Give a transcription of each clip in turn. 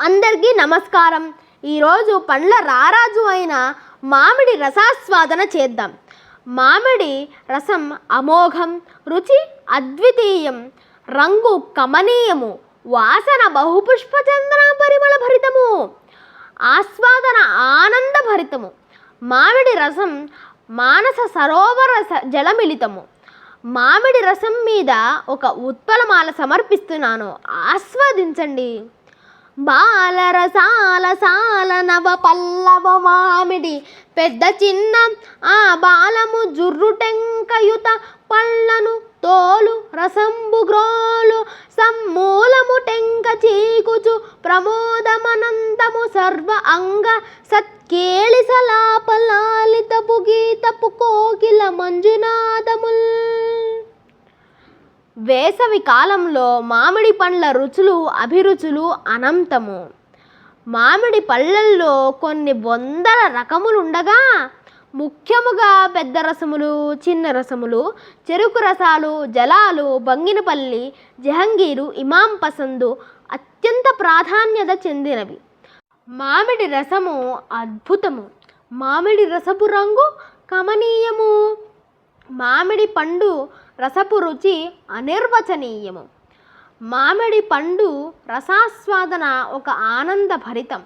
అందరికీ నమస్కారం. ఈరోజు పండ్ల రారాజు అయిన మామిడి రసాస్వాదన చేద్దాం. మామిడి రసం అమోఘం రుచి అద్వితీయం రంగు కమనీయము వాసన బహుపుష్పచందన పరిమళ భరితము ఆస్వాదన ఆనందభరితము మామిడి రసం మానస సరోవర జలమిళితము. మామిడి రసం మీద ఒక ఉత్పలమాల సమర్పిస్తున్నాను. ఆస్వాదించండి. బాలరసాల సాల నవ పల్లవ మామిడి పెద్ద చిన్న ఆ బాలము జుర్రు టెంకయుత పళ్ళను తోలు రసంబు గ్రోలు సమ్మూలము టెంక చీకుచు ప్రమోదమనంతము సర్వ అంగ సత్కేళి సలాపలాలితపు గీతపు కోకిల మంజునాదముల్ వేసవి కాలంలో మామిడి పండ్ల రుచులు అభిరుచులు అనంతము. మామిడి పళ్ళల్లో కొన్ని వందల రకములు ఉండగా ముఖ్యముగా పెద్ద రసములు చిన్న రసములు చెరుకు రసాలు జలాలు బంగినపల్లి జహంగీరు ఇమాం పసందు అత్యంత ప్రాధాన్యత చెందినవి. మామిడి రసము అద్భుతము. మామిడి రసపు రంగు కమనీయము. మామిడి పండు రసపు రుచి అనిర్వచనీయము. మామిడి పండు రసాస్వాదన ఒక ఆనంద భరితం.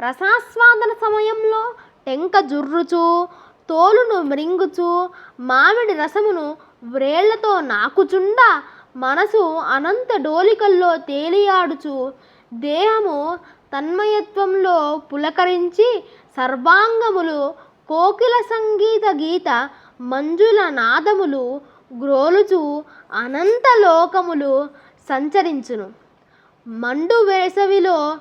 రసాస్వాదన సమయంలో టెంక జుర్రుచు తోలును మృంగుచు మామిడి రసమును వ్రేళ్ళతో నాకుచుండా మనసు అనంత డోలికల్లో తేలియాడుచు దేహము తన్మయత్వంలో పులకరించి సర్వాంగములు కోకిల సంగీత గీత మంజుల నాదములు గ్రోలుచు అనంత లోకములు సంచరించును. మండు వేసవిలో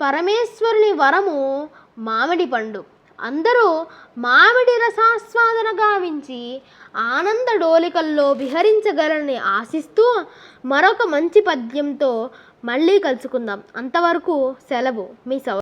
పరమేశ్వరుని వరము మామిడి పండు. అందరూ మామిడి రసాస్వాదన గావించి ఆనంద డోలికల్లో విహరించగలని ఆశిస్తూ మరొక మంచి పద్యంతో మళ్ళీ కలుసుకుందాం. అంతవరకు సెలవు. మీ సౌ